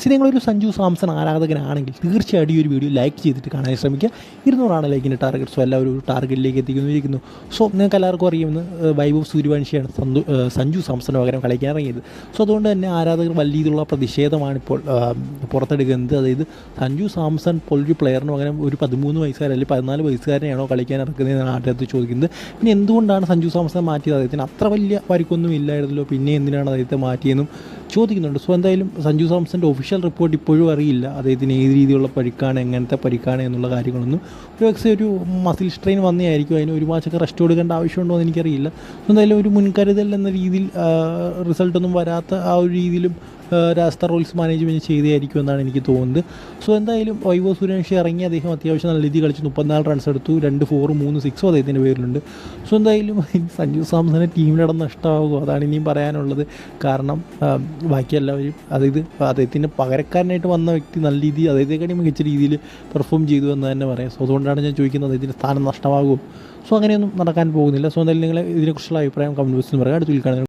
C നിങ്ങളൊരു സഞ്ജു സാംസൺ ആരാധകനാണെങ്കിൽ തീർച്ചയായിട്ടും ഈ ഒരു വീഡിയോ ലൈക്ക് ചെയ്തിട്ട് കാണാൻ ശ്രമിക്കുക. ഇരുന്നൂറാണ് ലൈക്കിന്റെ ടാർഗറ്റ് സോ എല്ലാവരും ഒരു ടാർഗറ്റിലേക്ക് എത്തിക്കുന്നിരിക്കുന്നു സോ നിങ്ങൾക്ക് എല്ലാവർക്കും അറിയുമെന്ന് വൈഭവ് സൂര്യവംശിയാണ് സന്തു സഞ്ജു സാംസന് പകരം കളിക്കാൻ ഇറങ്ങിയത്. സോ അതുകൊണ്ട് തന്നെ ആരാധകർ വലിയ രീതിയിലുള്ള പ്രതിഷേധമാണ് ഇപ്പോൾ പുറത്തെടുക്കുന്നത്. അതായത് സഞ്ജു സാംസൺ പോലൊരു പ്ലെയറിന് പകരം ഒരു പതിമൂന്ന് വയസ്സുകാരൻ അല്ലെങ്കിൽ പതിനാല് വയസ്സുകാരനെയാണോ കളിക്കാൻ ഇറക്കുന്നതെന്നാണ് ആദ്യത്ത് ചോദിക്കുന്നത്. പിന്നെ എന്തുകൊണ്ടാണ് സഞ്ജു സാംസൺ മാറ്റിയത്? അദ്ദേഹത്തിന് അത്ര വലിയ പരിക്കൊന്നും ഇല്ലായിരുന്നല്ലോ. പിന്നെ എന്തിനാണ് അദ്ദേഹത്തെ മാറ്റിയെന്നും ചോദിക്കുന്നുണ്ട്. സോ എന്തായാലും സഞ്ജു സാംസന്റെ ഒഫീഷ്യൽ റിപ്പോർട്ട് ഇപ്പോഴും അറിയില്ല. അദ്ദേഹത്തിന് ഏത് രീതിയിലുള്ള പരിക്കാണ് എങ്ങനത്തെ പരിക്കാണ് എന്നുള്ള കാര്യങ്ങളൊന്നും. ഒരു പക്ഷേ ഒരു മസിൽ സ്ട്രെയിൻ വന്നതായിരിക്കും അതിന് ഒരു മാസമൊക്കെ റെസ്റ്റ് കൊടുക്കേണ്ട ആവശ്യമുണ്ടോ എന്ന് എനിക്കറിയില്ല. സോ എന്തായാലും ഒരു മുൻകരുതൽ എന്ന രീതിയിൽ റിസൾട്ടൊന്നും വരാത്ത ആ ഒരു രീതിയിലും രാജസ്ഥാൻ റൂൾസ് മാനേജ്മെന്റ് ചെയ്തതായിരിക്കും എന്നാണ് എനിക്ക് തോന്നുന്നത്. സോ എന്തായാലും വൈവോ സുരേഷ് ഇറങ്ങി അദ്ദേഹം അത്യാവശ്യം നല്ല രീതിയിൽ കളിച്ച്. മുപ്പത്തിനാല് റൺസ് എടുത്തു. രണ്ട് ഫോറും മൂന്ന് സിക്സും അദ്ദേഹത്തിന്റെ പേരിലുണ്ട്. സോ എന്തായാലും സഞ്ജു സാംസനെ ടീമിലിടം നഷ്ടമാകുമോ അതാണ് ഇനിയും പറയാനുള്ളത്. കാരണം ബാക്കിയെല്ലാവരും അതായത് അദ്ദേഹത്തിന്റെ പകരക്കാരനായിട്ട് വന്ന വ്യക്തി നല്ല രീതിയിൽ അദ്ദേഹത്തെക്കാട്ടി മികച്ച രീതിയിൽ പെർഫോം ചെയ്തു എന്ന് തന്നെ പറയാം. സോ അതുകൊണ്ടാണ് ഞാൻ ചോദിക്കുന്നത് അദ്ദേഹത്തിന്റെ സ്ഥാനം നഷ്ടമാകുമോ? സോ അങ്ങനെയൊന്നും നടക്കാൻ പോകുന്നില്ല. സോ എന്തായാലും നിങ്ങളെ ഇതിനെക്കുറിച്ചുള്ള അഭിപ്രായം കമന്റ് ബോക്സിൽ പറയാം അടുത്ത കാണുന്നത്